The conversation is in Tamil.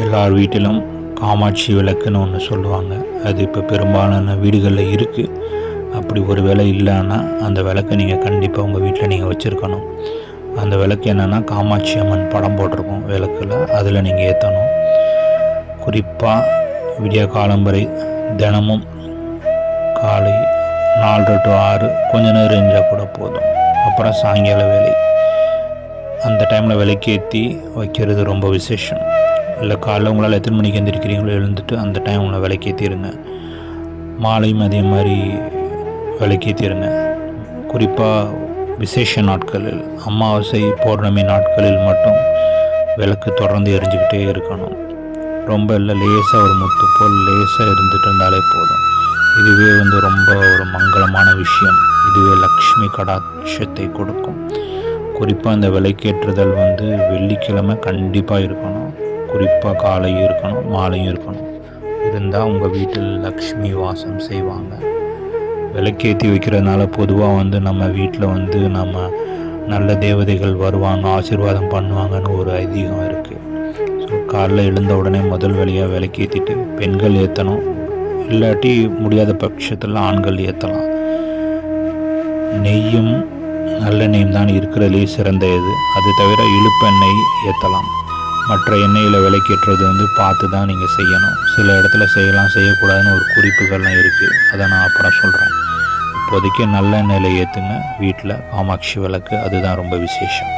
எல்லார் வீட்டிலும் காமாட்சி விளக்குன்னு ஒன்று சொல்லுவாங்க. அது இப்போ பெரும்பாலான வீடுகளில் இருக்குது அப்படி ஒரு விலை இல்லைன்னா அந்த விளக்கை நீங்கள் கண்டிப்பாக உங்கள் வீட்டில் நீங்கள் வச்சுருக்கணும். அந்த விளக்கு என்னென்னா காமாட்சி அம்மன் படம் போட்டிருக்கும் விளக்கில். அதில் நீங்கள் ஏற்றணும் குறிப்பாக விடிய காலம்பரை தினமும் காலை நாலு டு ஆறு கொஞ்ச நேரம் இருந்தால் கூட போதும். அப்புறம் சாயங்கால வேலை. அந்த டைமில் விளக்கேற்றி வைக்கிறது ரொம்ப விசேஷம். இல்லை காலைல உங்களால் எத்தனை மணிக்கு எந்திரிக்கிறீங்களோ எழுந்துட்டு அந்த டைமில் விளக்கேற்றிருங்க மாலையும் அதே மாதிரி விளக்கேற்றிருங்க குறிப்பாக விசேஷ நாட்களில் அமாவாசை பௌர்ணமி நாட்களில் மட்டும் விளக்கு தொடர்ந்து எரிஞ்சுக்கிட்டே இருக்கணும். ரொம்ப இல்லை லேசாக ஒரு முத்து போல் லேசாக இருந்துட்டு இருந்தாலே போதும். இதுவே வந்து ரொம்ப ஒரு மங்களமான விஷயம். இதுவே லக்ஷ்மி கடாட்சத்தை கொடுக்கும். குறிப்பாக அந்த விலைக்கேற்றுதல் வந்து வெள்ளிக்கிழமை கண்டிப்பாக இருக்கணும். குறிப்பாக காலையும் இருக்கணும் மாலையும் இருக்கணும். இருந்தால் உங்கள் வீட்டில் லக்ஷ்மி வாசம் செய்வாங்க. விளக்கேற்றி வைக்கிறதுனால பொதுவாக வந்து நம்ம வீட்டில் வந்து நம்ம நல்ல தேவதைகள் வருவாங்க ஆசீர்வாதம் பண்ணுவாங்கன்னு ஒரு ஐதீகம் இருக்குது ஸோ காலைல எழுந்த உடனே முதல் வேலையாக விளக்கேற்றிட்டு பெண்கள் ஏற்றணும் இல்லாட்டி முடியாத பட்சத்தில் ஆண்கள் ஏற்றலாம் நெய்யும் நல்லெண்ணெயும் தான் இருக்கிறதுலே சிறந்த இது. அது தவிர இழுப்பெண்ணெய் ஏற்றலாம் மற்ற எண்ணெயில் விலைக்கேற்றது வந்து பார்த்து தான் நீங்கள் செய்யணும். சில இடத்துல செய்யலாம் செய்யக்கூடாதுன்னு ஒரு குறிப்புகள்லாம் இருக்குது அதை நான் அப்புறம் சொல்கிறேன் இப்போதைக்கு நல்ல எண்ணெயில் ஏற்றுங்க வீட்டில் காமாட்சி விளக்கு அதுதான் ரொம்ப விசேஷம்.